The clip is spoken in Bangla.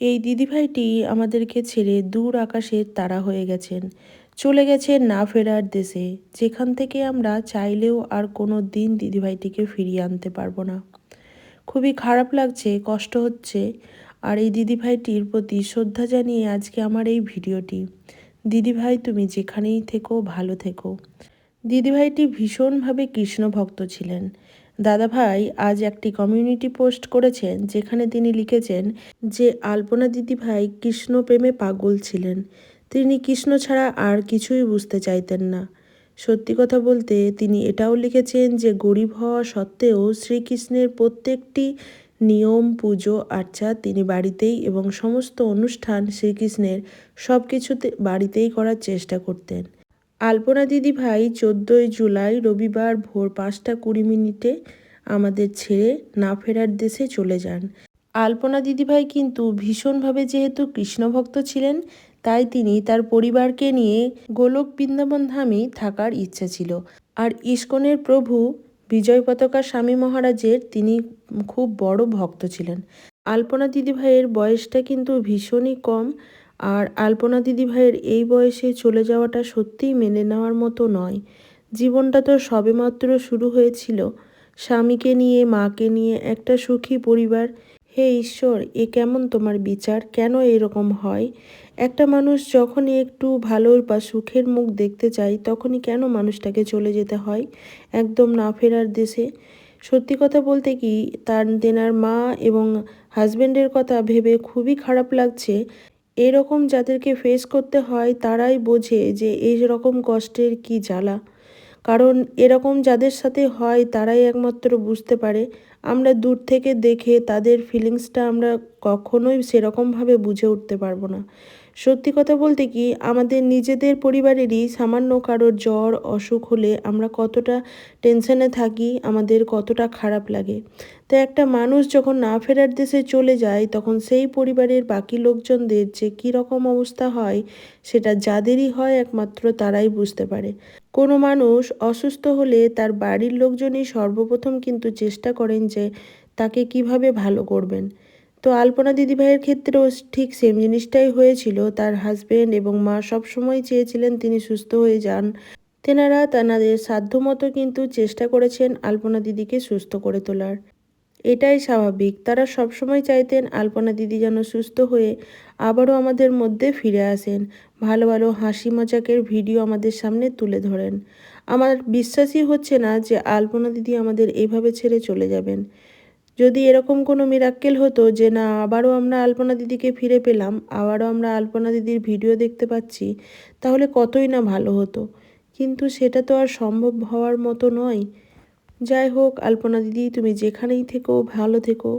এই দিদিভাইটি আমাদেরকে ছেড়ে দূর আকাশের তারা হয়ে গেছেন। চলে গেছেন না ফেরার দেশে। যেখান থেকে আমরা চাইলেও আর কোনো দিন দিদিভাইটিকে ফিরিয়ে আনতে পারব না। খুবই খারাপ লাগছে, কষ্ট হচ্ছে, আর এই দিদিভাইটির প্রতি শ্রদ্ধা জানিয়ে আজকে আমার এই ভিডিওটি। দিদিভাই, তুমি যেখানেই থেকো, ভালো থেকো। দিদিভাইটি ভীষণভাবে কৃষ্ণ ভক্ত ছিলেন। দাদাভাই আজ একটি কমিউনিটি পোস্ট করেছেন যেখানে তিনি লিখেছেন যে, আলপনা দিদিভাই কৃষ্ণ প্রেমে পাগল ছিলেন। তিনি কৃষ্ণ ছাড়া আর কিছুই বুঝতে চাইতেন না। সত্যি কথা বলতে তিনি এটাও লিখেছেন যে, গরিব হওয়া সত্ত্বেও শ্রীকৃষ্ণের প্রত্যেকটি নিয়ম, পুজো, আর্চা তিনি বাড়িতেই এবং সমস্ত অনুষ্ঠান শ্রীকৃষ্ণের সব কিছুতে বাড়িতেই করার চেষ্টা করতেন। আলপনা দিদি ভাই চোদ্দোই জুলাই রবিবার ভোর পাঁচটা কুড়ি মিনিটে আমাদের ছেড়ে না ফেরার দেশে চলে যান। আলপনা দিদিভাই কিন্তু ভীষণভাবে যেহেতু কৃষ্ণভক্ত ছিলেন, তাই তিনি তার পরিবারকে নিয়ে গোলক বৃন্দাবন ধামেই থাকার ইচ্ছা ছিল। আর ইস্কনের প্রভু বিজয় পতাকা স্বামী মহারাজের তিনি খুব বড় ভক্ত ছিলেন। আলপনা দিদিভাইয়ের বয়সটা কিন্তু ভীষণই কম আর আলপনা দিদিভাইয়ের এই বয়সে চলে যাওয়াটা সত্যিই মেনে নেওয়ার মতো নয়। জীবনটা তো সবেমাত্র শুরু হয়েছিল। স্বামীকে নিয়ে, মাকে নিয়ে একটা সুখী পরিবার। হে ঈশ্বর, এ কেমন তোমার বিচার? কেন এরকম হয়? একটা মানুষ যখনই একটু ভালো বা সুখের মুখ দেখতে চায়, তখনই কেন মানুষটাকে চলে যেতে হয় একদম না ফেরার দেশে? সত্যি কথা বলতে কি, তার দেনার মা এবং হাজব্যান্ডের কথা ভেবে খুবই খারাপ লাগছে। এরকম যাদেরকে ফেস করতে হয়, তারাই বোঝে যে এই রকম কষ্টের কি জ্বালা। কারণ এরকম যাদের সাথে হয়, তারাই একমাত্র বুঝতে পারে। আমরা দূর থেকে দেখে তাদের ফিলিংসটা আমরা কখনোই সেরকমভাবে বুঝে উঠতে পারব না। সত্যি কথা বলতে কি, আমাদের নিজেদের পরিবারেরই সামান্য কারোর জ্বর, অসুখ হলে আমরা কতটা টেনশনে থাকি, আমাদের কতটা খারাপ লাগে। তো একটা মানুষ যখন না ফেরার দেশে চলে যায়, তখন সেই পরিবারের বাকি লোকজনদের যে কী রকম অবস্থা হয়, সেটা যাদেরই হয় একমাত্র তারাই বুঝতে পারে। কোনো মানুষ অসুস্থ হলে তার বাড়ির লোকজনই সর্বপ্রথম কিন্তু চেষ্টা করেন যে তাকে কীভাবে ভালো করবেন। তো আলপনা দিদিভাইয়ের ক্ষেত্রেও ঠিক সেম জিনিসটাই হয়েছিল। তার হাজবেন্ড এবং মা সবসময় চেয়েছিলেন তিনি সুস্থ হয়ে যান। তেনারা তেনাদের সাধ্যমতো কিন্তু চেষ্টা করেছেন আলপনা দিদিকে সুস্থ করে তোলার। এটাই স্বাভাবিক। তারা সবসময় চাইতেন আলপনা দিদি যেন সুস্থ হয়ে আবারও আমাদের মধ্যে ফিরে আসেন। ভালো ভালো হাসি মজাকের ভিডিও আমাদের সামনে তুলে ধরেন। আমার বিশ্বাসই হচ্ছে না যে আলপনা দিদি আমাদের এভাবে ছেড়ে চলে যাবেন। যদি এরকম কোনো মিরাক্কেল হতো যে না, আবারও আমরা আলপনা দিদিকে ফিরে পেলাম, আবারও আমরা আলপনা দিদির ভিডিও দেখতে পাচ্ছি, তাহলে কতই না ভালো হতো। কিন্তু সেটা তো আর সম্ভব হওয়ার মতো নয়। যাই হোক, আলপনা দিদি, তুমি যেখানেই থেকো, ভালো থেকো।